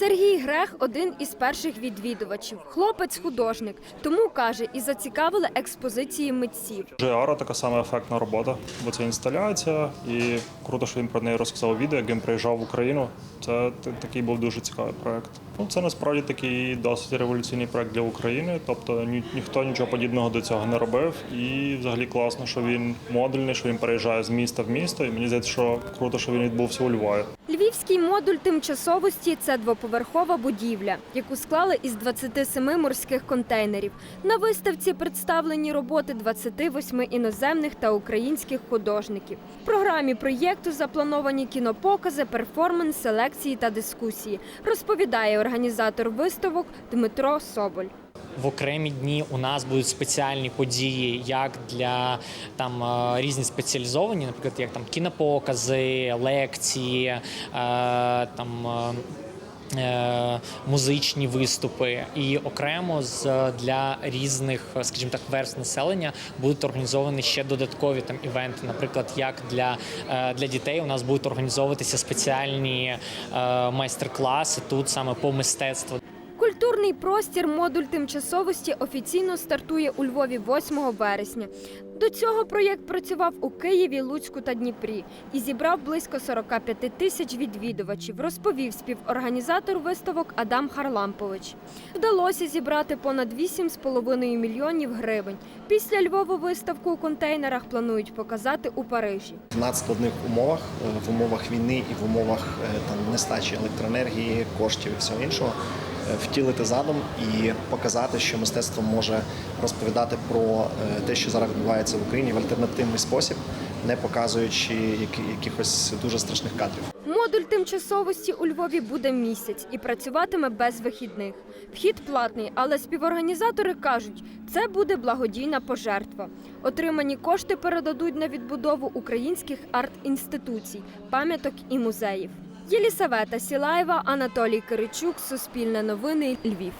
Сергій Грех один із перших відвідувачів. Хлопець художник, тому каже, і зацікавили експозиції митців. Жиара така сама ефектна робота, бо це інсталяція, і круто, що він про неї розказав відео, як він приїжджав в Україну. Це такий був дуже цікавий проект. Ну це насправді такий досить революційний проект для України. Тобто ні, ніхто нічого подібного до цього не робив. І взагалі класно, що він модульний, що він переїжджає з міста в місто. І мені здається, що круто, що він відбувся у Львові. Львівський модуль тимчасовості це двоповерхова будівля, яку склали із 27 морських контейнерів. На виставці представлені роботи 28 іноземних та українських художників. В програмі проєкту заплановані кінопокази, перформанс, лекції та дискусії, розповідає організатор виставок Дмитро Соболь. В окремі дні у нас будуть спеціальні події, як для там е, різні спеціалізовані, наприклад, як там кінопокази, лекції, е, там. Е, Музичні виступи і окремо з для різних, скажімо так, верст населення будуть організовані ще додаткові там івенти. Наприклад, як для, е, для дітей у нас будуть організовуватися спеціальні е, майстер-класи тут саме по мистецтву. Культурний простір модуль тимчасовості офіційно стартує у Львові 8 вересня. До цього проєкт працював у Києві, Луцьку та Дніпрі і зібрав близько 45 тисяч відвідувачів, розповів співорганізатор виставок Адам Харлампович. Вдалося зібрати понад 8,5 мільйонів гривень. Після Львова виставку у контейнерах планують показати у Парижі. в надскладних умовах, е, в умовах війни і в умовах е, там нестачі електроенергії, коштів і всього іншого, втілити задум і показати, що мистецтво може розповідати про е, те, що зараз відбувається в Україні в альтернативний спосіб, не показуючи якихось дуже страшних кадрів. Модуль тимчасовості у Львові буде місяць і працюватиме без вихідних. Вхід платний, але співорганізатори кажуть, це буде благодійна пожертва. Отримані кошти передадуть на відбудову українських арт-інституцій, пам'яток і музеїв. Єлісавета Сілаєва, Анатолій Киричук, Суспільне новини, Львів.